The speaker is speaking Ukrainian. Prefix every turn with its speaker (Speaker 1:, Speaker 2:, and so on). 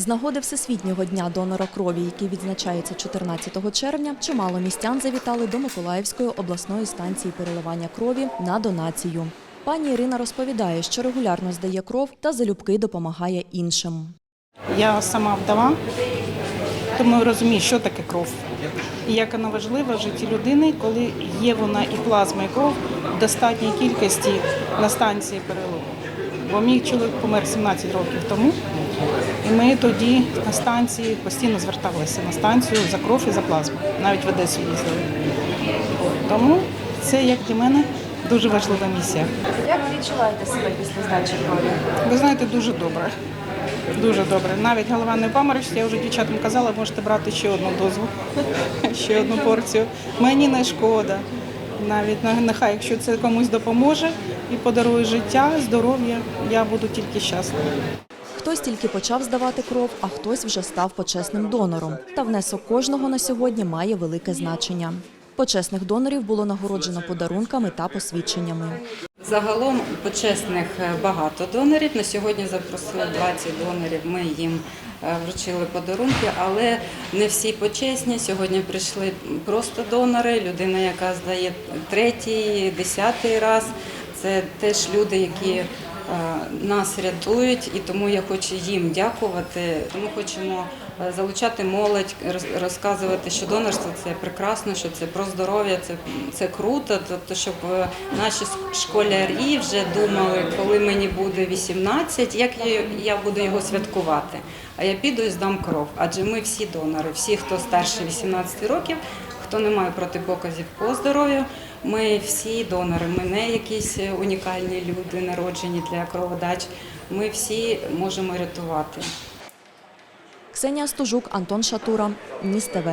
Speaker 1: З нагоди Всесвітнього дня донора крові, який відзначається 14 червня, чимало містян завітали до Миколаївської обласної станції переливання крові на донацію. Пані Ірина розповідає, що регулярно здає кров та залюбки допомагає іншим.
Speaker 2: Я сама вдова, тому розумію, що таке кров. І як вона важлива в житті людини, коли є вона і плазма, і кров в достатній кількості на станції переливу. Бо мій чоловік помер 17 років тому, і ми тоді на станції постійно зверталися на станцію за кров і за плазму. Навіть в Одесу їздили. Тому це як для мене дуже важлива місія.
Speaker 1: Як ви відчуваєте себе після здачі крові?
Speaker 2: Ви знаєте, дуже добре. Дуже добре. Навіть голова не поморочиться. Я вже дівчатам казала, можете брати ще одну дозу, ще одну порцію. Мені не шкода. Навіть нехай, якщо це комусь допоможе і подарує життя, здоров'я, я буду тільки щаслива.
Speaker 1: Хтось тільки почав здавати кров, а хтось вже став почесним донором. Та внесок кожного на сьогодні має велике значення. Почесних донорів було нагороджено подарунками та посвідченнями.
Speaker 3: Загалом почесних е, багато донорів. На сьогодні запросили 20 донорів. Ми їм е, вручили подарунки, але не всі почесні. Сьогодні прийшли просто донори. Людина, яка здає третій, десятий раз. Це теж люди, які нас рятують, і тому я хочу їм дякувати. Тому хочемо е, залучати молодь, роз- розказувати, що донорство це прекрасно, що це про здоров'я, це, це круто. Тобто, щоб е, наші школярі вже думали, коли мені буде 18, як я, я буду його святкувати. А я піду і здам кров. Адже ми всі донори, всі, хто старше 18 років, хто не має протипоказів по здоров'ю. Ми всі донори, ми не якісь унікальні люди, народжені для кроводач. Ми всі можемо рятувати.
Speaker 1: Ксенія Стужук, Антон Шатура, Ніс ТВ.